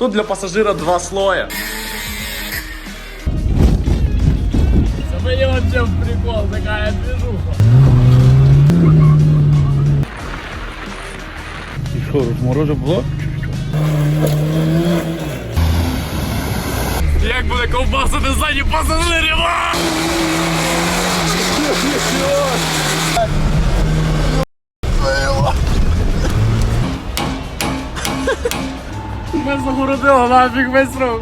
Тут для пасажира два слоя. Это мне вообще прикол, такая движуха. І що, розмороже було? Як буде ковбасити ззаді пасажирів? Ми загородили нафіг весь рух.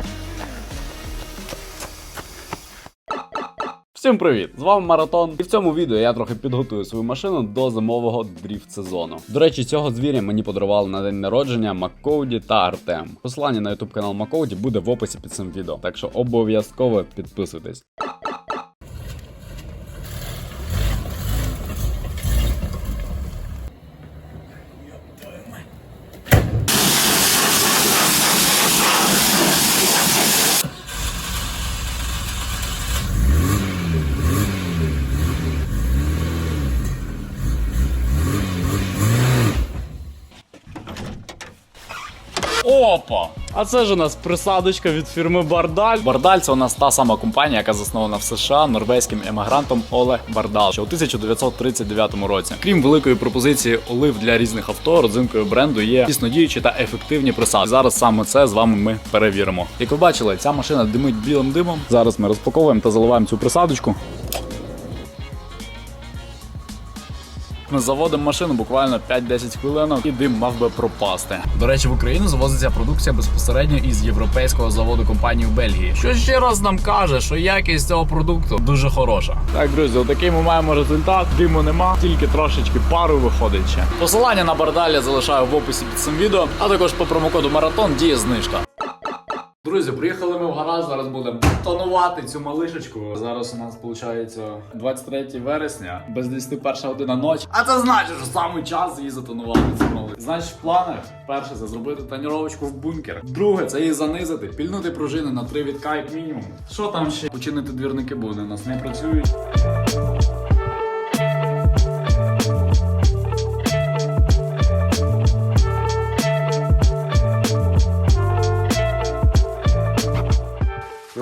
Всім привіт! З вами Маратон. І в цьому відео я трохи підготую свою машину до зимового дріфт сезону. До речі, цього звіря мені подарували на день народження Маккоуді та Артем. Посилання на ютуб канал Маккоуді буде в описі під цим відео, так що обов'язково підписуйтесь. Опа! А це ж у нас присадочка від фірми Бардаль. Бардаль це у нас та сама компанія, яка заснована в США норвезьким емігрантом Оле Бардал ще у 1939 році. Крім великої пропозиції олив для різних авто, родзинкою бренду є дійсно діючі та ефективні присадки. Зараз саме це з вами ми перевіримо. Як ви бачили, ця машина димить білим димом. Зараз ми розпаковуємо та заливаємо цю присадочку. Заводимо машину буквально 5-10 хвилинок, і дим мав би пропасти. До речі, в Україну завозиться продукція безпосередньо із європейського заводу компанії в Бельгії. Що ще раз нам каже, що якість цього продукту дуже хороша. Так, друзі, отакий ми маємо результат. Диму нема, тільки трошечки пару виходить ще. Посилання на бардалі залишаю в описі під цим відео, а також по промокоду Маратон діє знижка. Друзі, приїхали ми в гараж, зараз будемо тонувати цю малишечку. Зараз у нас виходить 23 вересня, без 10 перша година ночі. А це значить, що саме час її затонувати цю малишку. Значить, в планах перше це зробити тоніровочку в бункер. Друге, це її занизити, пільнути пружини на 3 відка як мінімум. Що там ще? Починити двірники буде, у нас не працюють.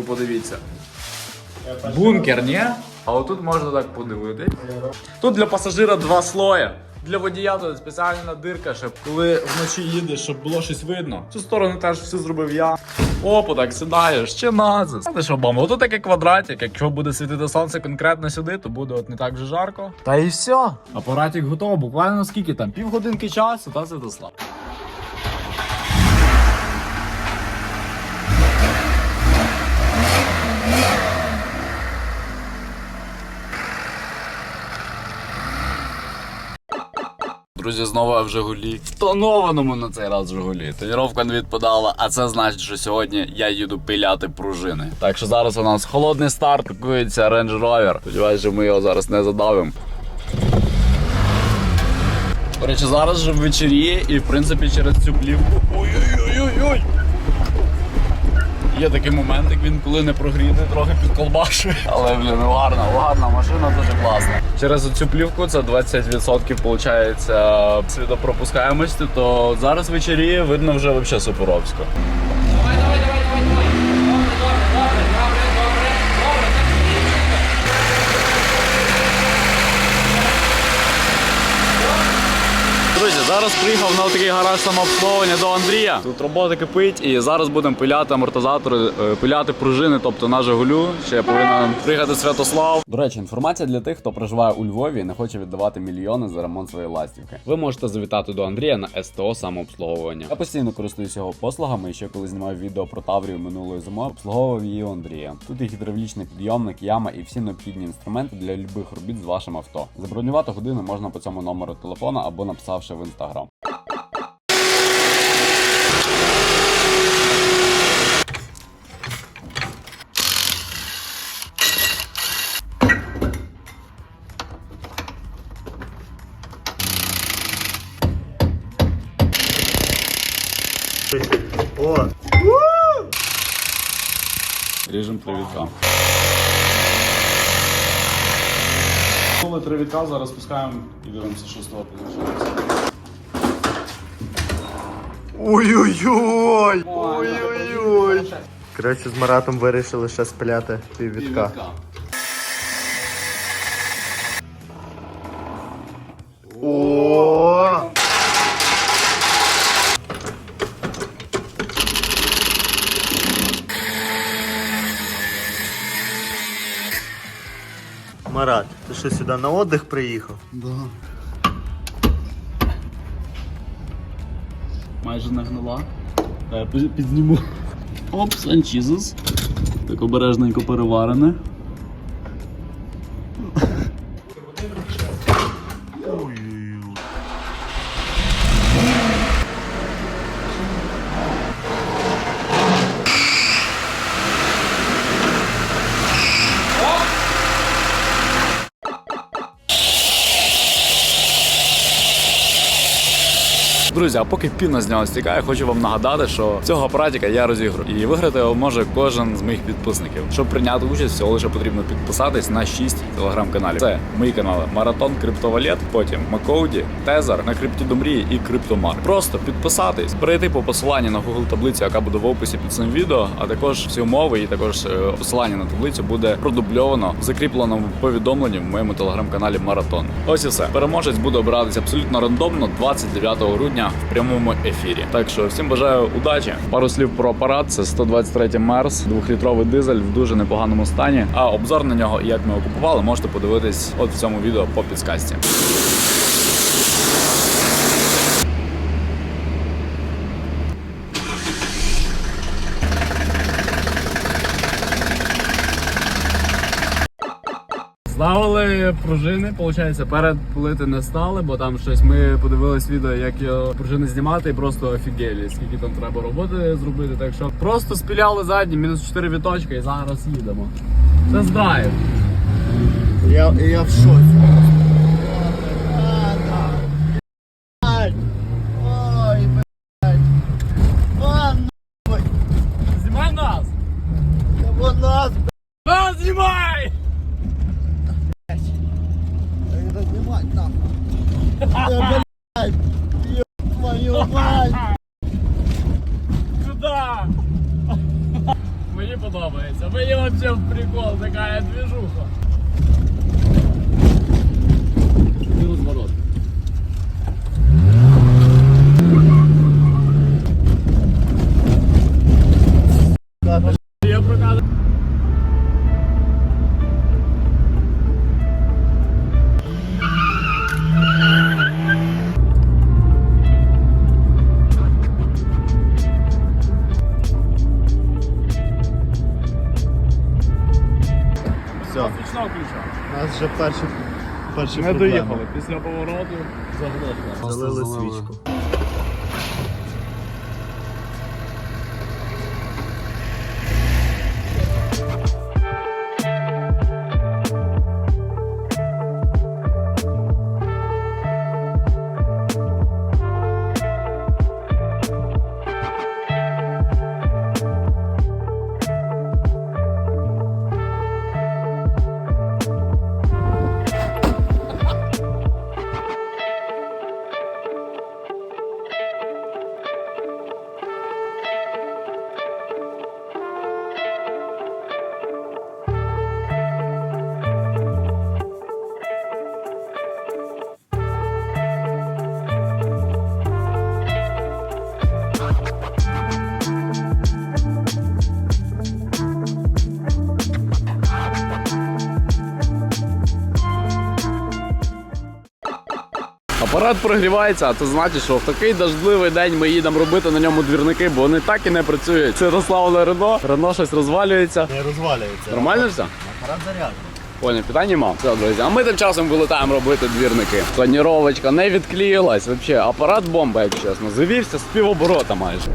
Подивіться. Бункер, ні? А отут можна так подивитись. Тут для пасажира два слоя. Для водія тут спеціальна дирка, щоб коли вночі їдеш, щоб було щось видно. Цю сторону теж все зробив я. Опа, так сідаєш, ще назис. Знаєте що, бомба? Отут таке квадратик. Якщо буде світити сонце конкретно сюди, то буде от не так вже жарко. Та і все. Апаратик готовий, буквально скільки там? Півгодинки часу, та Святослав. Друзі, знову я в Жигулі. Тонованому на цей раз Жигулі. Тоніровка не відпадала, а це значить, що сьогодні я їду пиляти пружини. Так що зараз у нас холодний старт, паркується Range Rover. Сподіваюсь, що ми його зараз не задавимо. До речі, зараз вже ввечері і в принципі через цю плівку. Ой-ой-ой-ой-ой! Є такий момент, як він коли не прогріти, трохи підколбашує. Але блін, ну гарна, гарна машина, дуже класна. Через цю плівку це 20% виходить світопропускаємості, то зараз вечері видно вже взагалі суперовсько. Друзі, зараз приїхав на такий гараж самообслуговування до Андрія. Тут робота кипить, і зараз будемо пиляти амортизатори, е, пиляти пружини, тобто на Жигулю. Ще повинен приїхати Святослав. До речі, інформація для тих, хто проживає у Львові і не хоче віддавати мільйони за ремонт своєї ластівки. Ви можете завітати до Андрія на СТО самообслуговування. Я постійно користуюся його послугами. І ще коли знімав відео про Таврію минулої зими, обслуговував її у Андрія. Тут і гідравлічний підйомник, яма і всі необхідні інструменти для любих робіт з вашим авто. Забронювати годину можна по цьому номеру телефона або написавши в інстаграм. Ріжем тривіка. Коли тривіка, зараз пускаємо і дивимося, що з того вийшло. Ой-ой-ой! Ой-ой-ой! Коротше, з Маратом вирішили ще спиляти піввідка. О! Марат, ти що сюди на отдих приїхав? Майже нагнила. Е, пі- Підзніму. Опс, анчізус. Так обережненько переварене. А поки піна з нього стікає, хочу вам нагадати, що цього апаратика я розіграю. І виграти його може кожен з моїх підписників. Щоб прийняти участь, всього лише потрібно підписатись на 6 телеграм-каналів. Це мої канали Маратон Криптовалет, потім Макоуді, Тезер, на крипті до мрії і Криптомар. Просто підписатись, перейти по посиланню на Google таблицю, яка буде в описі під цим відео, а також всі умови і також е, посилання на таблицю буде продубльовано в закріпленому повідомленні в моєму телеграм-каналі Маратон. Ось і все. Переможець буде обиратися абсолютно рандомно 29 грудня прямому ефірі. Так що всім бажаю удачі. Пару слів про апарат. Це 123 Мерс, двохлітровий дизель в дуже непоганому стані. А обзор на нього і як ми його купували, можете подивитись от в цьому відео по підсказці. Ставили пружини, виходить, перед пилити не стали, бо там щось ми подивились відео, як його пружини знімати, і просто офігелі, скільки там треба роботи зробити. Так що просто спіляли задні, мінус 4 віточки і зараз їдемо. Це здрайв. Я, я в шоці. Ми доїхали. Після повороту заглохло. Залили свічку. Апарат прогрівається, а це значить, що в такий дождливий день ми їдемо робити на ньому двірники, бо вони так і не працюють. Це Рославле Рено, Рено щось розвалюється. Не розвалюється. Нормально все? Апарат заряджений. Понял, питань нема. Все, друзі. А ми тим часом вилетаємо робити двірники. Планіровочка не відклеїлась. Взагалі апарат бомба, як чесно. Завівся з півоборота майже.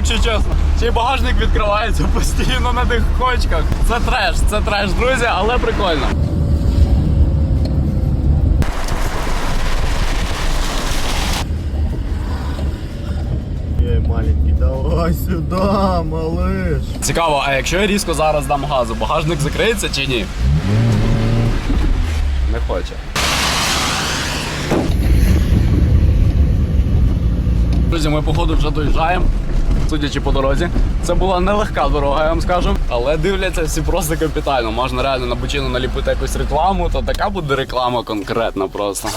Якщо чесно. Ще й багажник відкривається постійно на тих кочках. Це треш, це треш, друзі, але прикольно. Маленький. Давай сюди, малиш. Цікаво, а якщо я різко зараз дам газу, багажник закриється чи ні? Не хоче. Друзі, ми походу вже доїжджаємо. Судячи по дорозі, це була нелегка дорога, я вам скажу. Але дивляться всі просто капітально. Можна реально на бочину наліпити якусь рекламу, то така буде реклама конкретна просто.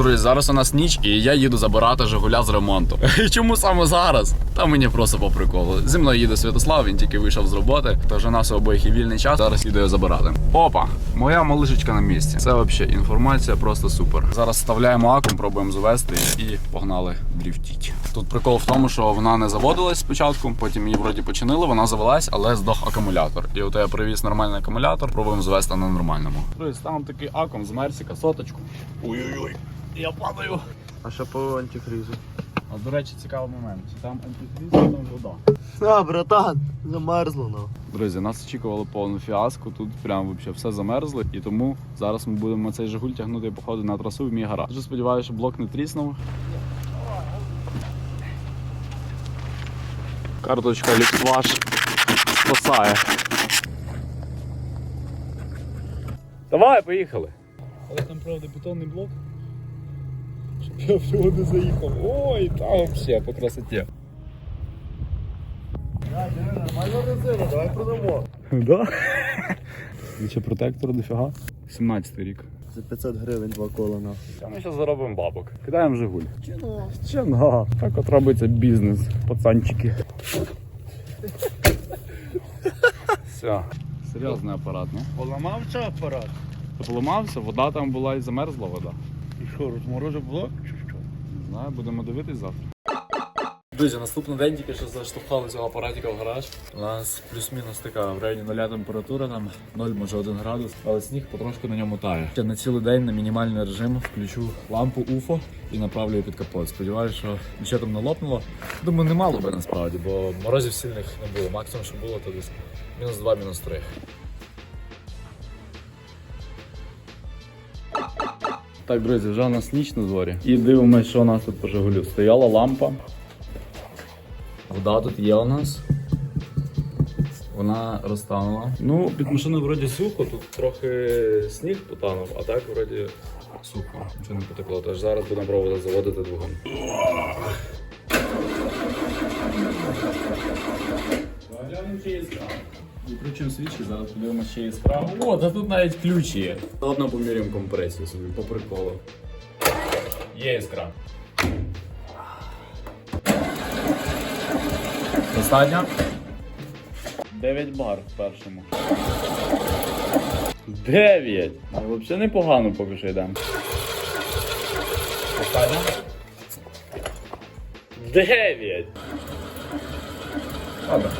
Друзі, зараз у нас ніч, і я їду забирати Жигуля з ремонту. І чому саме зараз? Та мені просто по приколу. Зі мною їде Святослав, він тільки вийшов з роботи, тож у нас обоїх є вільний час. Зараз їду його забирати. Опа, моя малишечка на місці. Це взагалі інформація просто супер. Зараз вставляємо акум, пробуємо завести і погнали дріфтіть. Тут прикол в тому, що вона не заводилась спочатку, потім її вроді починили, вона завелась, але здох акумулятор. І от я привіз нормальний акумулятор, пробуємо завести на нормальному. Друзі, там такий акум з Мерсіка, соточку. Ой-ой-ой, я падаю. А що по антифрізу? А до речі, цікавий момент. Там антифріз, там вода. А, братан, замерзло ну. Друзі, нас очікувало повну фіаско. Тут прям вообще все замерзло, і тому зараз ми будемо цей Жигуль тягнути походу на трасу в мій гараж. Дуже сподіваюся, що блок не тріснув. Карточка лікваш спасає. Давай, поїхали. Але там правда бетонний блок. Я всього не заїхав. Ой, там взагалі по красоті. Нормально резина, давай продамо. Да? Ще протектор дофіга. 17 рік. За 500 гривень два кола нахуй. Ми зараз заробимо бабок. Кидаємо Жигуль. Чина. Чина. Так от робиться бізнес, пацанчики. Все. Серйозний апарат, не? Поламався апарат. Поламався, вода там була і замерзла вода. І що, розморозив блок чи що? Не знаю, будемо дивитись завтра. Друзі, наступний день тільки що заштовхали цього апаратика в гараж. У нас плюс-мінус така в районі 0 температура, там 0, може 1 градус, але сніг потрошку на ньому тає. Ще на цілий день на мінімальний режим включу лампу UFO і направлю її під капот. Сподіваюся, що нічого там не лопнуло. Думаю, не мало би насправді, бо морозів сильних не було. Максимум, що було, то десь мінус 2, мінус 3. Так, друзі, вже у нас ніч на дворі. І дивимося, що у нас тут по Жигулю. Стояла лампа. Вода тут є у нас. Вона розтанула. Ну, під машиною вроді сухо, тут трохи сніг потанув, а так вроді сухо. Нічого не потекло. Тож зараз будемо пробувати заводити двигун. Відключимо свічки, зараз подивимося, ще є справа. О, та тут навіть ключ є. Ладно, поміряємо компресію собі, по приколу. Є іскра. Достатньо? 9 бар в першому. 9! Ну, взагалі непогано поки що йдемо. Достатньо? 9! Ладно.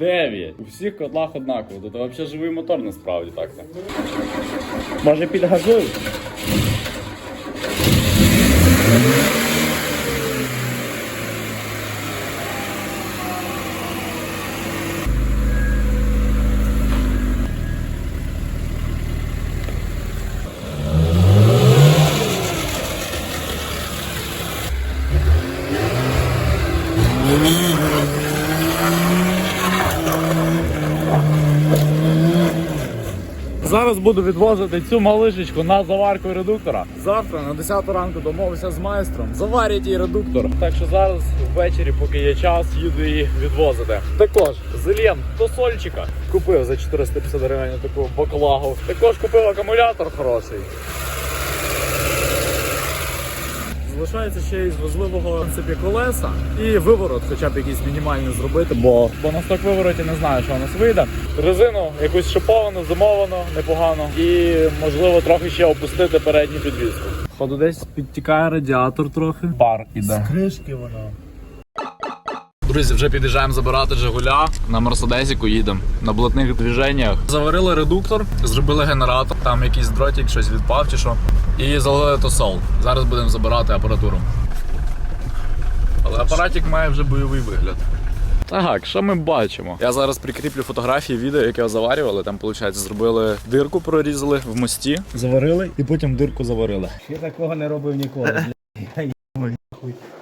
9. У всіх котлах однаково. Тут взагалі живий мотор насправді так. -то. Може підгазуй? Зараз буду відвозити цю малишечку на заварку редуктора. Завтра на 10 ранку домовився з майстром. Заварять її редуктор. Так що зараз ввечері, поки є час, їду її відвозити. Також зелен до сольчика. Купив за 450 гривень таку баклагу. Також купив акумулятор хороший. Залишається ще із важливого принципі колеса і виворот, хоча б якийсь мінімальний зробити, бо, бо на сток вивороті не знаю, що у нас вийде. Резину якусь шиповану, зимовану, непогано. І можливо трохи ще опустити передню підвіску. Ходу десь підтікає радіатор трохи. Бар іде. З Кришки вона. Друзі, вже під'їжджаємо забирати Жигуля. На Мерседесіку їдемо на блатних движеннях. Заварили редуктор, зробили генератор, там якийсь дротик, щось відпав чи що. І залили тосол. Зараз будемо забирати апаратуру. Але апаратик має вже бойовий вигляд. Так, що ми бачимо? Я зараз прикріплю фотографії відео, яке заварювали. Там, виходить, зробили дирку, прорізали в мості, заварили і потім дирку заварили. Я такого не робив ніколи.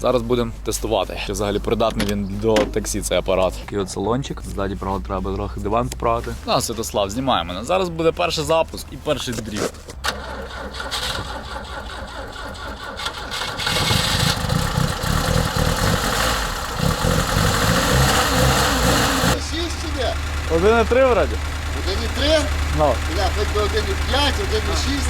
Зараз будемо тестувати. Чи взагалі придатний він до таксі цей апарат. Такий от салончик. Ззаді правда треба трохи диван вправити. На, Святослав, знімай мене. Зараз буде перший запуск і перший дріфт. Один і три вроді. Один і три? Ну. Бля, хоч би один і п'ять, один і шість.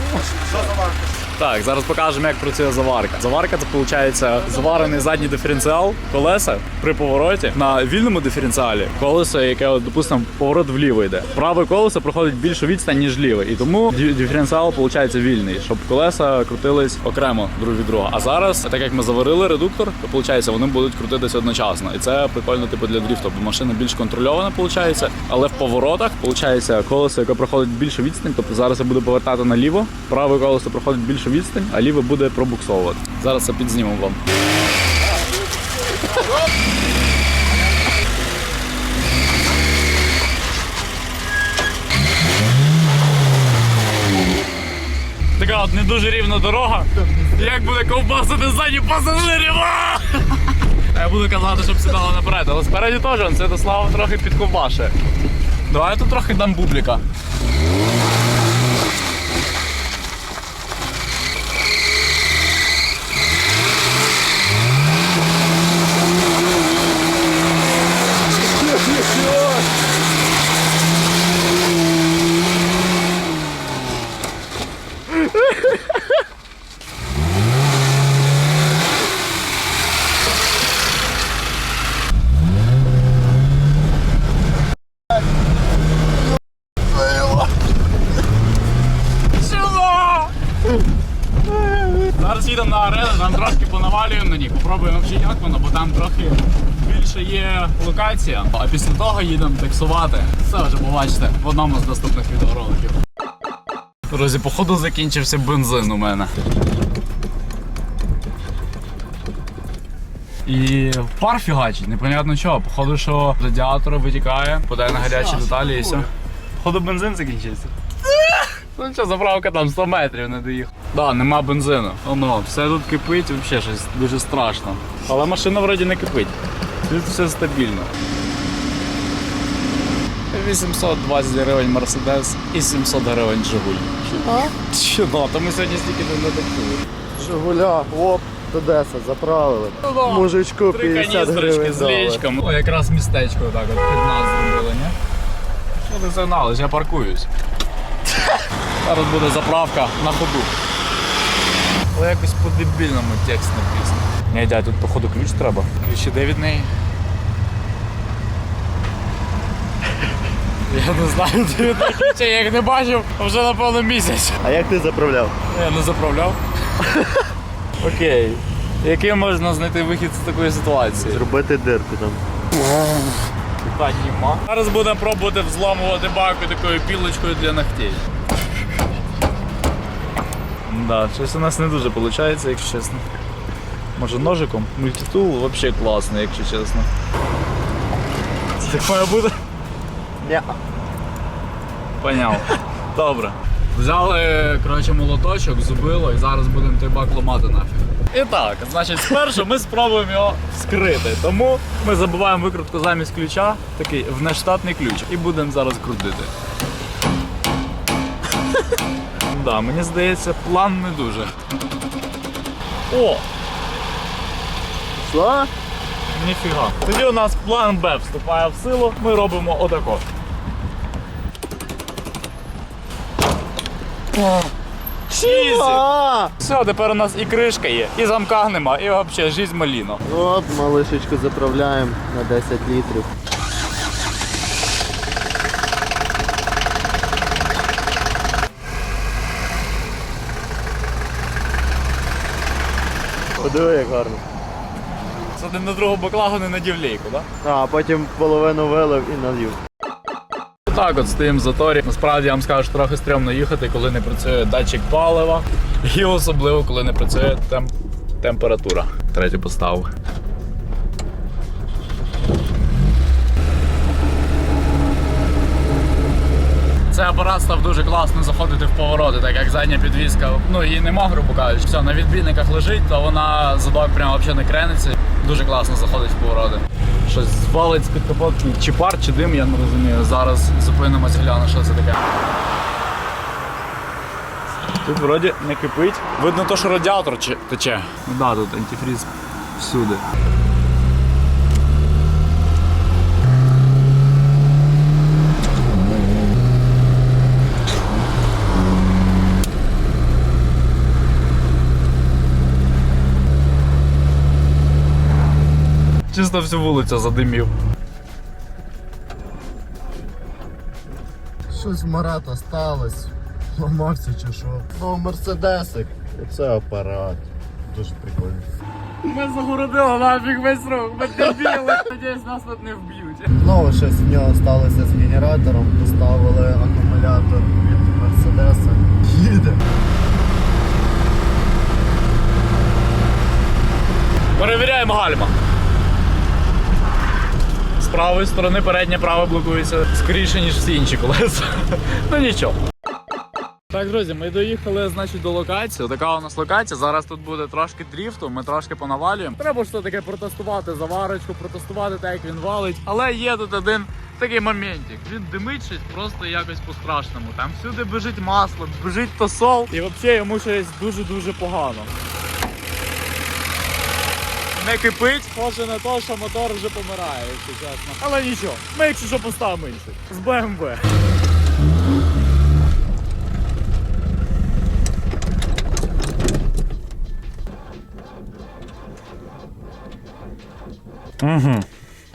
Що за варто? Так, зараз покажемо, як працює заварка. Заварка це виходить заварений задній диференціал колеса при повороті на вільному диференціалі. Колесо, яке, допустимо, поворот вліво йде. Праве колесо проходить більшу відстань, ніж ліве. І тому диференціал виходить вільний, щоб колеса крутились окремо друг від друга. А зараз, так як ми заварили редуктор, то виходить, вони будуть крутитись одночасно. І це прикольно типу для дріфту, бо машина більш контрольована, виходить. Але в поворотах виходить колесо, яке проходить більшу відстань. Тобто зараз я буду повертати наліво, праве колесо проходить більшу відстань, а ліве буде пробуксовувати. Зараз це підзнімемо вам. Така от не дуже рівна дорога. Як буде ковбасити ззаді пасажирів? Я буду казати, щоб сідали наперед, але спереді теж он Святослав трохи підковбаше. Давай я тут трохи дам бубліка. Зараз їдемо на арену, там трошки понавалюємо на них. Попробуємо взагалі як воно, бо там трохи більше є локація. А того їдемо таксувати. Це вже побачите в одному з наступних відеороликів. Друзі, походу закінчився бензин у мене. І пар фігачить, непонятно чого. Походу, що радіатор витікає, подає на гарячі деталі і все. Походу бензин закінчився. Ну що, заправка там 100 метрів не доїхав. Да, нема бензину. Оно, все тут кипить, взагалі щось дуже страшно. Але машина вроді не кипить. Тут все стабільно. 820 гривень Мерседес і 700 гривень Жигуль. Чого? Чого? То ми сьогодні стільки не надачили. Жигуля, оп, Одеса, заправили. Мужичку Ну Три 50 гривень з дали. лічком. О, якраз містечко так от під нас зробили, ні? Що ти сигналиш? Я паркуюсь. Зараз буде заправка на ходу. Але якось по-дебільному текст написано. Ні, дядь, тут походу ключ треба. Ключі де від неї? Я не знаю, де неї я їх не бачив вже напевно місяць. А як ти заправляв? Я не заправляв. Окей. Який можна знайти вихід з такої ситуації? Зробити дирку там. Та німа. Зараз будемо пробувати взламувати баку такою пілочкою для ногтей. Да, щось у нас не дуже виходить, якщо чесно. Може ножиком? Мультитул взагалі класний, якщо чесно. Це так має бути? Ні. Поняв. Добре. Взяли коротше, молоточок, зубило і зараз будемо той бак ламати нафіг. І так, значить, спершу ми спробуємо його вскрити. Тому ми забуваємо викрутку замість ключа, такий внештатний ключ, і будемо зараз крутити. Да, мені здається, план не дуже. О! Що? Ніфіга. Тоді у нас план Б вступає в силу, ми робимо отако. Чізі! Все, тепер у нас і кришка є, і замка нема, і взагалі жизнь маліно. Оп, малишечку заправляємо на 10 літрів. Подиви, як гарно. Один на другу баклагу не надів лейку, так? А потім половину вилив і налив. Так, от стоїмо в заторі. Насправді я вам скажу, що трохи стрьомно їхати, коли не працює датчик палива. І особливо, коли не працює темп... температура. Третю поставив. Апарат став дуже класно заходити в повороти, так як задня підвізка, ну її нема, грубо кажучи. Все, на відбійниках лежить, то вона задок прямо взагалі не крениться. Дуже класно заходить в повороти. Щось звалить з-під капотки, чи пар, чи дим, я не розумію. Зараз зупинимось, гляну, що це таке. Тут вроді не кипить. Видно то, що радіатор тече. Ну да, тут антифріз всюди. Чисто всю вулицю задимів. Щось Марата сталося. Ламався чи що. Ну, мерседесик. Оце апарат. Дуже прикольно. Ми загородили нафіг весь рух, ми дебіли. Надіюсь, нас тут не вб'ють. Знову щось в нього сталося з генератором. Поставили акумулятор від Мерседеса. Їде. Перевіряємо гальма. З правої сторони переднє праве блокується скоріше, ніж всі інші колеса. ну нічого. Так, друзі, ми доїхали значить, до локації. Така у нас локація. Зараз тут буде трошки дріфту, ми трошки понавалюємо. Треба ж таке протестувати заварочку, протестувати так, як він валить. Але є тут один такий моментик. Він димить щось просто якось по-страшному. Там всюди біжить масло, біжить тосол. І взагалі йому щось дуже-дуже погано. Не кипить, схоже на те, що мотор вже помирає, якщо чесно. Але нічого, ми якщо що поставимо інший. З BMW. Угу.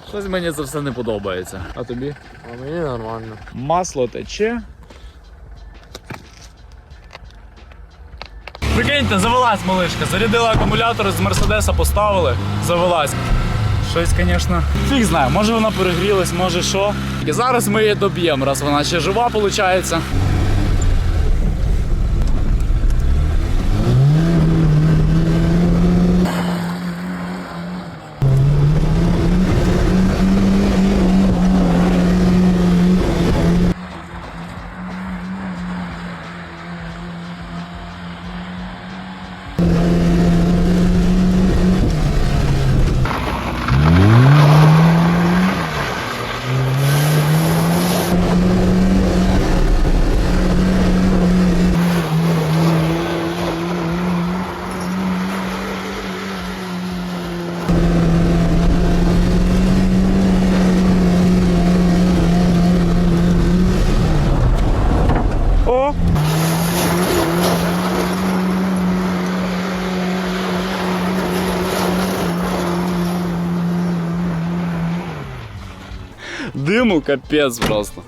Щось мені це все не подобається. А тобі? А мені нормально. Масло тече. Прикиньте, завелась малишка. Зарядила акумулятор з Мерседеса, поставили, завелась. Щось, звісно, фіг знає, може вона перегрілась, може що. І зараз ми її доб'ємо, раз вона ще жива, виходить. О! Диму капець просто.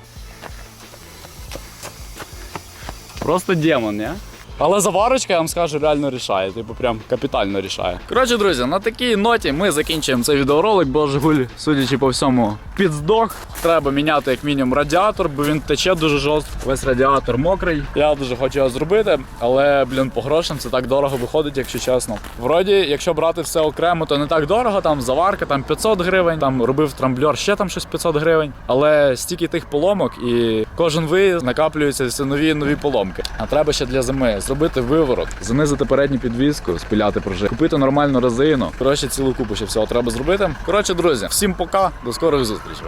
Просто демон, не? Але заварочка, я вам скажу, реально рішає. Типу, прям капітально рішає. Коротше, друзі, на такій ноті ми закінчуємо цей відеоролик, бо Жигуль, судячи по всьому, підздох. Треба міняти як мінімум радіатор, бо він тече дуже жорстко. Весь радіатор мокрий. Я дуже хочу його зробити, але, блін, по грошам це так дорого виходить, якщо чесно. Вроді, якщо брати все окремо, то не так дорого. Там заварка, там 500 гривень, там робив трамблер, ще там щось 500 гривень. Але стільки тих поломок, і кожен виїзд накаплюються все нові нові поломки. А треба ще для зими зробити виворот, занизити передню підвіску, спіляти пружини, купити нормальну резину. Коротше, цілу купу ще всього треба зробити. Коротше, друзі, всім пока, до скорих зустрічей.